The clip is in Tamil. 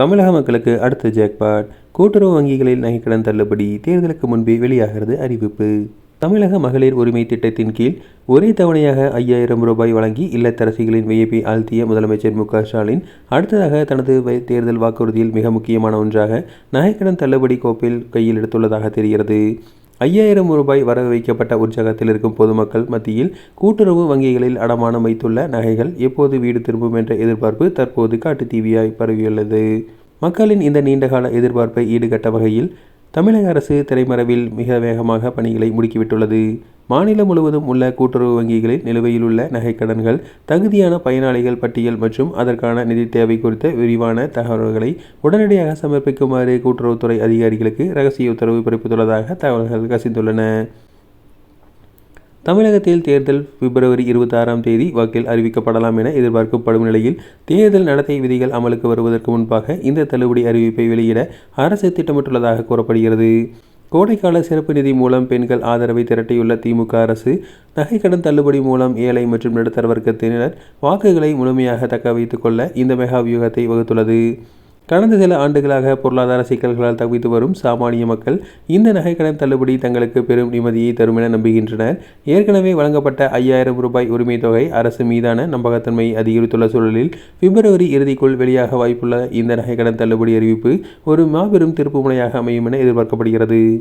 தமிழக மக்களுக்கு அடுத்த ஜாக்பாட் கூட்டுறவு வங்கிகளில் நகைக்கடன் தள்ளுபடி தேர்தலுக்கு முன்பே வெளியாகிறது அறிவிப்பு. தமிழக மகளிர் உரிமை திட்டத்தின் கீழ் ஒரே தவணையாக ஐயாயிரம் ரூபாய் வழங்கி இல்லத்தரசிகளின் வியப்பை ஆழ்த்திய முதலமைச்சர் மு க ஸ்டாலின் அடுத்ததாக தனது தேர்தல் வாக்குறுதியில் மிக முக்கியமான ஒன்றாக நகைக்கடன் தள்ளுபடி கோப்பில் கையில் எடுத்துள்ளதாக தெரிகிறது. ஐயாயிரம் ரூபாய் வரவு வைக்கப்பட்ட உற்சாகத்தில் இருக்கும் பொதுமக்கள் மத்தியில் கூட்டுறவு வங்கிகளில் அடமானம் வைத்துள்ள நகைகள் எப்போது வீடு திரும்பும் என்ற எதிர்பார்ப்பு தற்போது காட்டு தீவியாய் பரவியுள்ளது. மக்களின் இந்த நீண்டகால எதிர்பார்ப்பை ஈடுகட்ட வகையில் தமிழக அரசு திரைமறைவில் மிக வேகமாக பணிகளை முடுக்கிவிட்டுள்ளது. மாநிலம் முழுவதும் உள்ள கூட்டுறவு வங்கிகளில் நிலுவையில் உள்ள நகைக்கடன்கள் தகுதியான பயனாளிகள் பட்டியல் மற்றும் அதற்கான நிதி தேவை குறித்த விரிவான தகவல்களை உடனடியாக சமர்ப்பிக்குமாறு கூட்டுறவுத்துறை அதிகாரிகளுக்கு ரகசிய உத்தரவு பிறப்பித்துள்ளதாக தகவல்கள் கசிந்துள்ளன. தமிழகத்தில் தேர்தல் பிப்ரவரி இருபத்தாறாம் தேதி வாக்கில் அறிவிக்கப்படலாம் என எதிர்பார்க்கப்படும் நிலையில் தேர்தல் நடத்தை விதிகள் அமலுக்கு வருவதற்கு முன்பாக இந்த தள்ளுபடி அறிவிப்பை வெளியிட அரசு திட்டமிட்டுள்ளதாக கூறப்படுகிறது. கோடைக்கால சிறப்பு நிதி மூலம் பெண்கள் ஆதரவை திரட்டியுள்ள திமுக அரசு நகைக்கடன் தள்ளுபடி மூலம் ஏழை மற்றும் நடுத்தர வர்க்கத்தினர் வாக்குகளை முழுமையாக தக்க வைத்துக் கொள்ள இந்த மெகா வியூகத்தை வகுத்துள்ளது. கடந்த சில ஆண்டுகளாக பொருளாதார சிக்கல்களால் தவித்து வரும் சாமானிய மக்கள் இந்த நகைக்கடன் தள்ளுபடி தங்களுக்கு பெரும் நிம்மதியை தரும் என நம்புகின்றனர். ஏற்கனவே வழங்கப்பட்ட ஐயாயிரம் ரூபாய் உரிமைத் தொகை அரசு மீதான நம்பகத்தன்மையை அதிகரித்துள்ள சூழலில் பிப்ரவரி இறுதிக்குள் வெளியாக வாய்ப்புள்ள இந்த நகைக்கடன் தள்ளுபடி அறிவிப்பு ஒரு மாபெரும் திருப்புமுனையாக அமையும் என எதிர்பார்க்கப்படுகிறது.